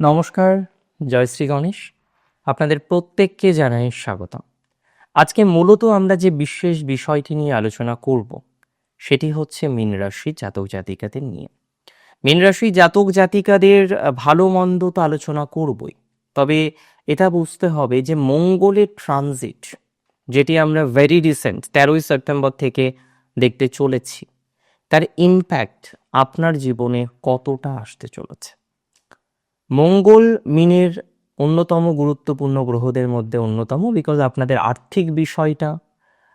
নমস্কার, জয়শ্রী গণেশ। আপনাদের প্রত্যেককে জানাই স্বাগত আজকে মূলত আমরা যে বিশেষ বিষয়টি নিয়ে আলোচনা করব, সেটি হচ্ছে মীন রাশি জাতক জাতিকাদের নিয়ে। মীন রাশি জাতক জাতিকাদের ভালো মন্দ তো আলোচনা করবই, তবে এটা বুঝতে হবে যে মঙ্গলের ট্রানজিট যেটি আমরা ভেরি রিসেন্ট তেরোই সেপ্টেম্বর থেকে দেখতে চলেছি, তার ইম্প্যাক্ট আপনার জীবনে কতটা আসতে চলেছে। মঙ্গল মিনের অন্যতম গুরুত্বপূর্ণ গ্রহদের মধ্যে অন্যতম বিকজ আপনাদের আর্থিক বিষয়টা,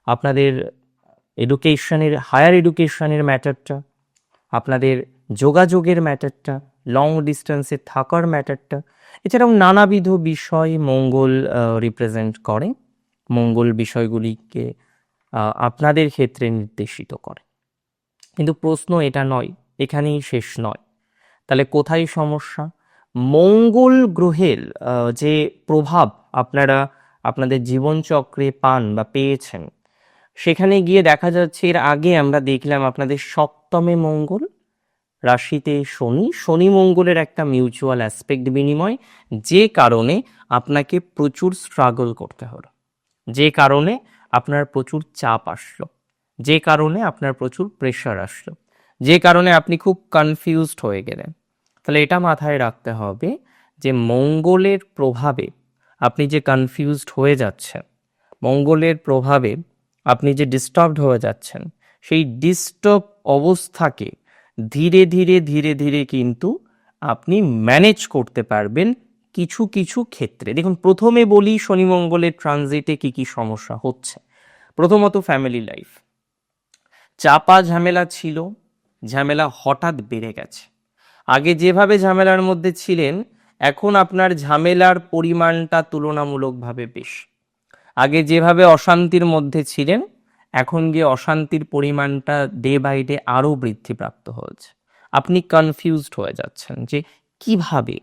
আপনাদের এডুকেশনের হায়ার এডুকেশনের ম্যাটারটা আপনাদের যোগাযোগের ম্যাটারটা লং ডিস্টেন্সে থাকার ম্যাটারটা এছাড়াও নানাবিধ বিষয় মঙ্গল রিপ্রেজেন্ট করে। মঙ্গল বিষয়গুলিকে আপনাদের ক্ষেত্রে নির্দেশিত করে। কিন্তু প্রশ্ন এটা নয়, এখানেই শেষ নয়। তাহলে কোথায় সমস্যা? মঙ্গল গ্রহের যে প্রভাব আপনারা আপনাদের জীবনচক্রে পান বা পেয়েছেন, সেখানে গিয়ে দেখা যাচ্ছে এর আগে আমরা দেখলাম আপনাদের সপ্তমে মঙ্গল, রাশিতে শনি। শনি মঙ্গলের একটা মিউচুয়াল অ্যাসপেক্ট বিনিময়, যে কারণে আপনাকে প্রচুর স্ট্রাগল করতে হলো, যে কারণে আপনার প্রচুর চাপ আসলো, যে কারণে আপনার প্রচুর প্রেশার আসলো, যে কারণে আপনি খুব কনফিউজড হয়ে গেলেন। তাহলে এটা মাথায় রাখতে হবে যে মঙ্গলের প্রভাবে আপনি যে কনফিউজড হয়ে যাচ্ছেন, মঙ্গলের প্রভাবে আপনি যে ডিস্টার্বড হয়ে যাচ্ছেন, সেই ডিস্টার্ব অবস্থাকে ধীরে ধীরে ধীরে ধীরে কিন্তু আপনি ম্যানেজ করতে পারবেন কিছু কিছু ক্ষেত্রে। দেখুন, প্রথমে বলি শনি মঙ্গলের ট্রানজিটে কি কি সমস্যা হচ্ছে। প্রথমত ফ্যামিলি লাইফ চাপা ঝামেলা ছিল, ঝামেলা হঠাৎ বেড়ে গেছে। আগে যেভাবে ঝামেলার মধ্যে ছিলেন, এখন আপনার ঝামেলার পরিমাণটা তুলনামূলকভাবে বেশি। আগে যেভাবে অশান্তির মধ্যে ছিলেন, এখন গিয়ে অশান্তির পরিমাণটা ডে বাই ডে আরও বৃদ্ধিপ্রাপ্ত হচ্ছে। আপনি কনফিউজড হয়ে যাচ্ছেন যে কীভাবে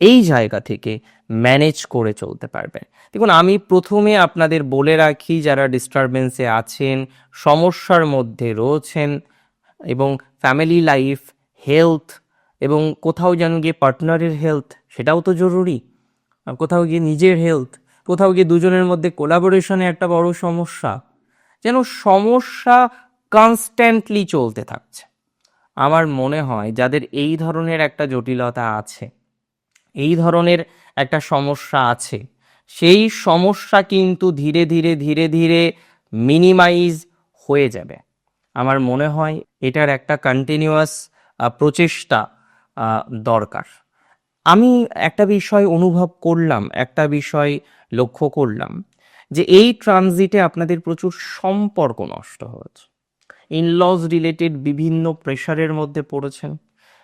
এই জায়গা থেকে ম্যানেজ করে চলতে পারবেন। দেখুন, আমি প্রথমে আপনাদের বলে রাখি, যারা ডিস্টারবেন্সে আছেন, সমস্যার মধ্যে রয়েছেন এবং ফ্যামিলি লাইফ হেলথ এবং কোথাও যেন গিয়ে পার্টনারের হেলথ, সেটাও তো জরুরি। কোথাও গিয়ে নিজের হেলথ, কোথাও গিয়ে দুজনের মধ্যে কোলাবোরেশনে একটা বড় সমস্যা। যেন সমস্যা কনস্ট্যান্টলি চলতে থাকছে। আমার মনে হয় যাদের এই ধরনের একটা জটিলতা আছে, এই ধরনের একটা সমস্যা আছে, সেই সমস্যা কিন্তু ধীরে ধীরে ধীরে ধীরে মিনিমাইজ হয়ে যাবে। আমার মনে হয় এটার একটা কন্টিনিউয়াস প্রচেষ্টা দরকার। আমি একটা বিষয় অনুভব করলাম, একটা বিষয় লক্ষ্য করলাম যে এই ট্রানজিটে আপনাদের প্রচুর সম্পর্ক নষ্ট হয়েছে। ইনলজ রিলেটেড বিভিন্ন প্রেশারের মধ্যে পড়েছেন।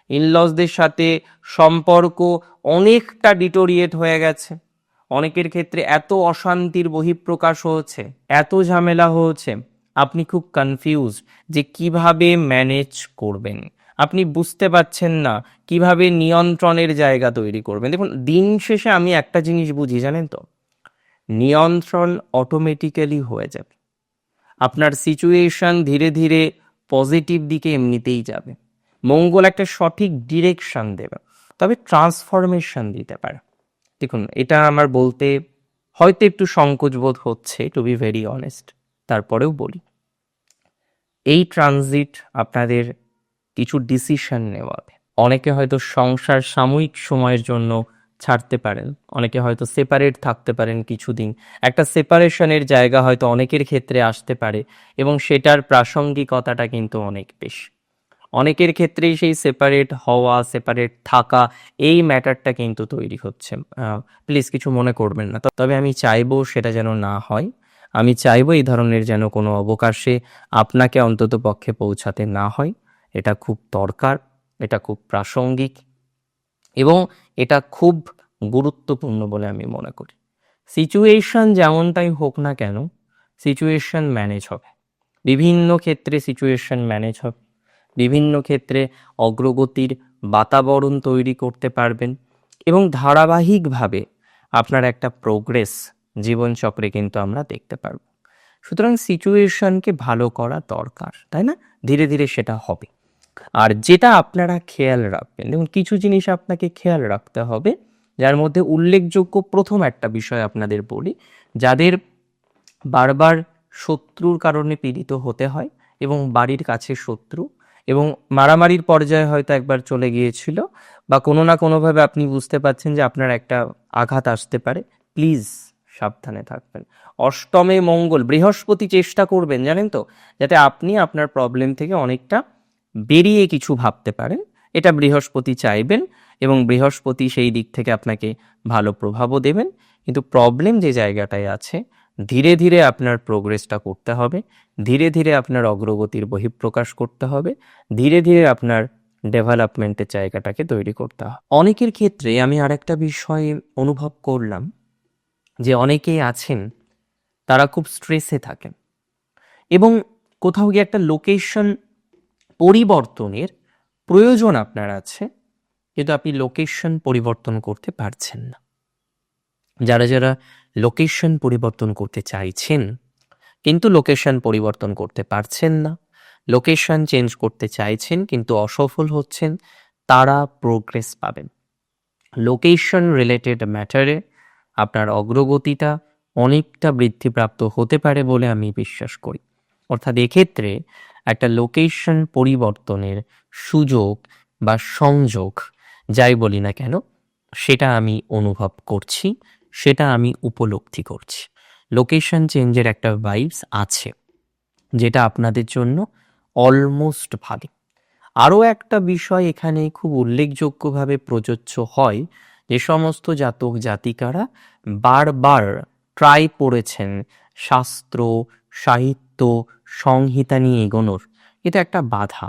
ইনলজদের সাথে সম্পর্ক অনেকটা ডিটোরিয়েট হয়ে গেছে। অনেকের ক্ষেত্রে এত অশান্তির বহিঃপ্রকাশ হয়েছে, এত ঝামেলা হয়েছে, আপনি খুব কনফিউজ যে কীভাবে ম্যানেজ করবেন। আপনি বুঝতে পারছেন না কীভাবে নিয়ন্ত্রণের জায়গা তৈরি করবেন। দেখুন, দিন শেষে আমি একটা জিনিস বুঝি, জানেন তো? নিয়ন্ত্রণ অটোমেটিক্যালি হয়ে যাবে। আপনার সিচুয়েশন ধীরে ধীরে পজিটিভ দিকে এমনিতেই যাবে। মঙ্গল একটা সঠিক ডিরেকশন দেবে। তবে ট্রান্সফরমেশন দিতে পারে। দেখুন, এটা আমার বলতে হয়তো একটু সংকোচ বোধ হচ্ছে টু বি ভেরি অনেস্ট তারপরেও বলি। এই ট্রানজিট আপনাদের কিছু ডিসিশন নেওয়া। অনেকে হয়তো সংসার সাময়িক সময়ের জন্য ছাড়তে পারেন, অনেকে হয়তো সেপারেট থাকতে পারেন কিছুদিন। একটা সেপারেশনের জায়গা হয়তো অনেকের ক্ষেত্রে আসতে পারে এবং সেটার প্রাসঙ্গিকতাটা কিন্তু অনেক বেশি। অনেকের ক্ষেত্রেই সেই সেপারেট হওয়া সেপারেট থাকা এই ম্যাটারটা কিন্তু তৈরি হচ্ছে। প্লিজ কিছু মনে করবেন না। তবে আমি চাইব সেটা যেন না হয়। আমি চাইব এই ধরনের যেন কোনো অবকাশে আপনাকে অন্তত পক্ষে পৌঁছাতে না হয়। এটা খুব দরকার, এটা খুব প্রাসঙ্গিক এবং এটা খুব গুরুত্বপূর্ণ বলে আমি মনে করি। সিচুয়েশন যেমনটাই হোক না কেন সিচুয়েশন ম্যানেজ হবে। বিভিন্ন ক্ষেত্রে সিচুয়েশন ম্যানেজ হবে। বিভিন্ন ক্ষেত্রে অগ্রগতির বাতাবরণ তৈরি করতে পারবেন এবং ধারাবাহিকভাবে আপনার একটা প্রোগ্রেস জীবনচক্রে কিন্তু আমরা দেখতে পারব। সুতরাং সিচুয়েশনকে ভালো করা দরকার, তাই না? ধীরে ধীরে সেটা হবে। আর যেটা আপনারা খেয়াল রাখবেন, দেখুন কিছু জিনিস আপনাকে খেয়াল রাখতে হবে, যার মধ্যে উল্লেখযোগ্য প্রথম একটা বিষয় আপনাদের বলি, যাদের বারবার শত্রুর কারণে পীড়িত হতে হয় এবং বাড়ির কাছে শত্রু এবং মারামারির পর্যায়ে হয়তো একবার চলে গিয়েছিল বা কোনো না কোনোভাবে আপনি বুঝতে পারছেন যে আপনার একটা আঘাত আসতে পারে, প্লিজ সাবধানে থাকবেন। অষ্টমে মঙ্গল, বৃহস্পতি চেষ্টা করবেন, জানেন তো? যাতে আপনি আপনার প্রবলেম থেকে অনেকটা বেরিয়ে কিছু ভাবতে পারেন। এটা বৃহস্পতি চাইবেন এবং বৃহস্পতি সেই দিক থেকে আপনাকে ভালো প্রভাবও দেবেন। কিন্তু প্রবলেম যে জায়গাটায় আছে, ধীরে ধীরে আপনার প্রোগ্রেসটা করতে হবে। ধীরে ধীরে আপনার অগ্রগতির বহিঃপ্রকাশ করতে হবে। ধীরে ধীরে আপনার ডেভেলপমেন্টের জায়গাটাকে তৈরি করতে হবে। অনেকের ক্ষেত্রে আমি আরেকটা বিষয় অনুভব করলাম যে অনেকেই আছেন, তারা খুব স্ট্রেসে থাকেন এবং কোথাও গিয়ে একটা লোকেশন পরিবর্তনের প্রয়োজন আপনার আছে, কিন্তু আপনি লোকেশন পরিবর্তন করতে পারছেন না। যারা যারা লোকেশন পরিবর্তন করতে চাইছেন, কিন্তু লোকেশন পরিবর্তন করতে পারছেন না লোকেশন চেঞ্জ করতে চাইছেন, কিন্তু অসফল হচ্ছেন, তারা প্রোগ্রেস পাবেন। লোকেশন রিলেটেড ম্যাটারে আপনার অগ্রগতিটা অনেকটা বৃদ্ধিপ্রাপ্ত হতে পারে বলে আমি বিশ্বাস করি। অর্থাৎ এক্ষেত্রে একটা লোকেশন পরিবর্তনের সুযোগ বা সংযোগ, যাই বলি না কেন, সেটা আমি অনুভব করছি, সেটা আমি উপলব্ধি করছি। লোকেশন চেঞ্জের একটা ভাইবস আছে, যেটা আপনাদের জন্য অলমোস্ট ভালো। আরও একটা বিষয় এখানে খুব উল্লেখযোগ্যভাবে প্রযোজ্য হয়, যে সমস্ত জাতক জাতিকারা বারবার ট্রাই করেছেন শাস্ত্র, সাহিত্য সংহিতা নিয়ে এগোনোর। এটা একটা বাধা।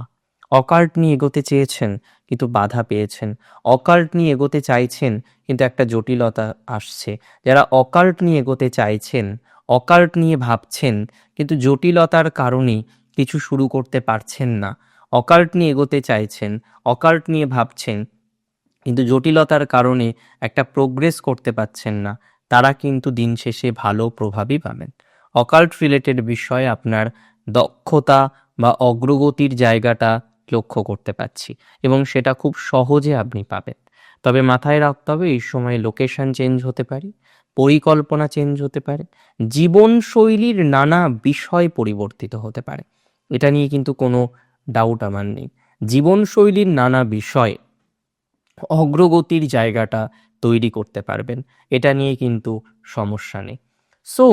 অকাল্ট নিয়ে এগোতে চেয়েছেন, কিন্তু বাধা পেয়েছেন। অকার্ট নিয়ে এগোতে চাইছেন, কিন্তু একটা জটিলতা আসছে। যারা অকার্ট নিয়ে এগোতে চাইছেন, অকার্ট নিয়ে ভাবছেন, কিন্তু জটিলতার কারণে কিছু শুরু করতে পারছেন না। অকার্ট নিয়ে এগোতে চাইছেন, অকার্ট নিয়ে ভাবছেন, কিন্তু জটিলতার কারণে একটা প্রোগ্রেস করতে পারছেন না। তারা কিন্তু দিন শেষে ভালো প্রভাবই পাবেন। অকাল্ট রিলেটেড বিষয়ে আপনার দক্ষতা বা অগ্রগতির জায়গাটা লক্ষ্য করতে পারছি এবং সেটা খুব সহজে আপনি পাবেন। তবে মাথায় রাখতে হবে এই সময় লোকেশন চেঞ্জ হতে পারে, পরিকল্পনা চেঞ্জ হতে পারে, জীবনশৈলীর নানা বিষয় পরিবর্তিত হতে পারে। এটা নিয়ে কিন্তু কোনো ডাউট আমার নেই। জীবনশৈলীর নানা বিষয় অগ্রগতির জায়গাটা তৈরি করতে পারবেন, এটা নিয়ে কিন্তু সমস্যা নেই। সো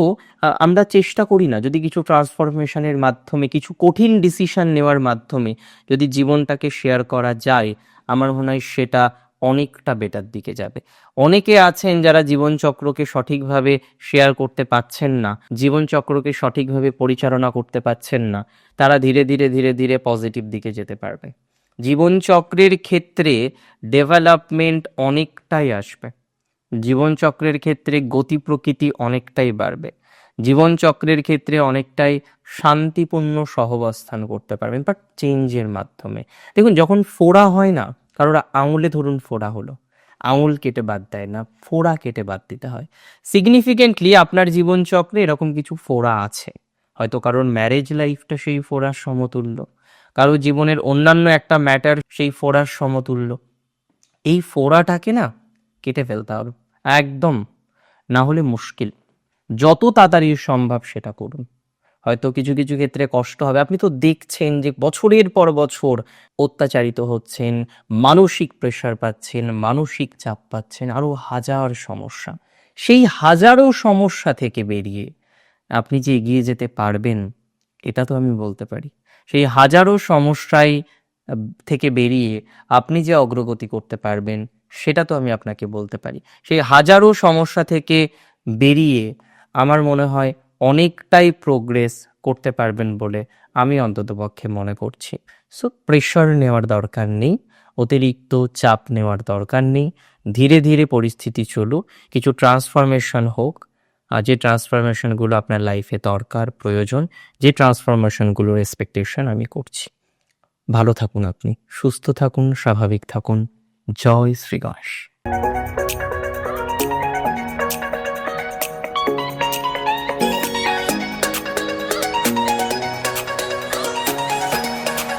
আমরা চেষ্টা করি না যদি কিছু ট্রান্সফরমেশনের মাধ্যমে, কিছু কঠিন ডিসিশন নেওয়ার মাধ্যমে যদি জীবনটাকে শেয়ার করা যায়, আমার মনে হয় সেটা অনেকটা বেটার দিকে যাবে। অনেকে আছেন যারা জীবনচক্রকে সঠিকভাবে শেয়ার করতে পারছেন না, জীবনচক্রকে সঠিকভাবে পরিচালনা করতে পারছেন না, তারা ধীরে ধীরে ধীরে ধীরে পজিটিভ দিকে যেতে পারবে। জীবনচক্রের ক্ষেত্রে ডেভেলপমেন্ট অনেকটাই আসবে। জীবনচক্রের ক্ষেত্রে গতি প্রকৃতি অনেকটাই বাড়বে। জীবনচক্রের ক্ষেত্রে অনেকটাই শান্তিপূর্ণ সহবস্থান করতে পারবেন বাট চেঞ্জের মাধ্যমে। দেখুন, যখন ফোড়া হয় না, কারোর আঙুলে ধরুন ফোড়া হলো, আঙুল কেটে বাদ দেয় না, ফোড়া কেটে বাদ দিতে হয়। সিগনিফিকেন্টলি আপনার জীবনচক্রে এরকম কিছু ফোড়া আছে। হয়তো কারোর ম্যারেজ লাইফটা সেই ফোড়ার সমতুল্য কারও জীবনের অন্যান্য একটা ম্যাটার সেই ফোড়ার সমতুল্য। এই ফোড়াটাকে না কেটে ফেলতে হবে। একদম। না হলে মুশকিল। যত তাড়াতাড়ি সম্ভব সেটা করুন। হয়তো কিছু কিছু ক্ষেত্রে কষ্ট হবে। আপনি তো দেখছেন যে বছরের পর বছর অত্যাচারিত হচ্ছেন, মানসিক প্রেশার পাচ্ছেন, মানসিক চাপ পাচ্ছেন আরও হাজার সমস্যা। সেই হাজারো সমস্যা থেকে বেরিয়ে আপনি যে এগিয়ে যেতে পারবেন, এটা তো আমি বলতে পারি। সেই হাজারো সমস্যায় থেকে বেরিয়ে আপনি যে অগ্রগতি করতে পারবেন সেটা তো আমি আপনাকে বলতে পারি। সেই হাজারো সমস্যা থেকে বেরিয়ে আমার মনে হয় অনেকটাই প্রোগ্রেস করতে পারবেন বলে আমি অন্ততপক্ষে মনে করছি। সো প্রেশার নেওয়ার দরকার নেই, অতিরিক্ত চাপ নেওয়ার দরকার নেই, ধীরে ধীরে পরিস্থিতি চলুক, কিছু ট্রান্সফরমেশন হোক, আর যে ট্রান্সফরমেশনগুলো আপনার লাইফে দরকার, প্রয়োজন, যে ট্রান্সফরমেশনগুলোর এক্সপেকটেশন আমি করছি। ভালো থাকুন আপনি, সুস্থ থাকুন, স্বাভাবিক থাকুন। জয় শ্রী গণেশ